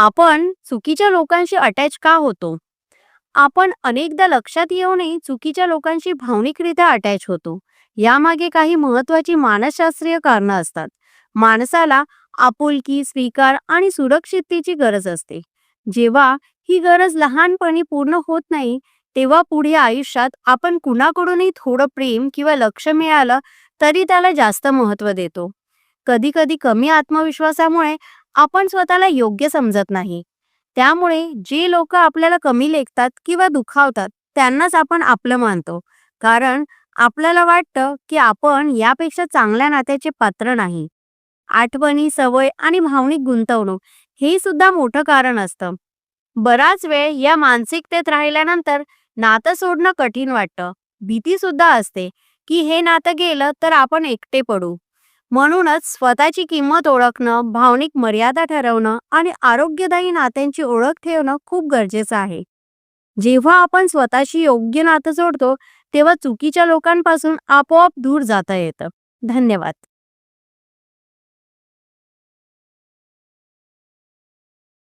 आपण चुकीच्या लोकांशी अटॅच का होतो? आपण अनेकदा लक्षात येऊनही चुकीच्या लोकांशी भावनिकरित्या अटॅच होतो. यामागे काही महत्वाची मानसशास्त्रीय कारणं असतात. माणसाला आपुलकी स्वीकार आणि सुरक्षिततेची गरज असते. जेव्हा ही गरज लहानपणी पूर्ण होत नाही तेव्हा पुढे आयुष्यात आपण कुणाकडूनही थोडं प्रेम किंवा लक्ष मिळालं तरी त्याला जास्त महत्त्व देतो. कधी कधी कमी आत्मविश्वासामुळे आपण स्वतःला योग्य समजत नाही. त्यामुळे जे लोक आपल्याला कमी लेखतात किंवा दुखावतात त्यांनाच आपण आपलं मानतो. कारण आपल्याला वाटतं की आपण यापेक्षा चांगल्या नात्याचे पात्र नाही. आठवणी सवय आणि भावनिक गुंतवणूक हे सुद्धा मोठं कारण असतं. बराच वेळ या मानसिकतेत राहिल्यानंतर नातं सोडणं कठीण वाटतं. भीती सुद्धा असते की हे नातं गेलं तर आपण एकटे पडू. म्हणूनच स्वतःची किंमत ओळखणं भावनिक मर्यादा ठरवणं आणि आरोग्यदायी नात्यांची ओळख ठेवणं खूप गरजेचं आहे. जेव्हा आपण स्वतःशी योग्य नातं जोडतो तेव्हा चुकीच्या लोकांपासून आपोआप दूर जाता येतं. धन्यवाद.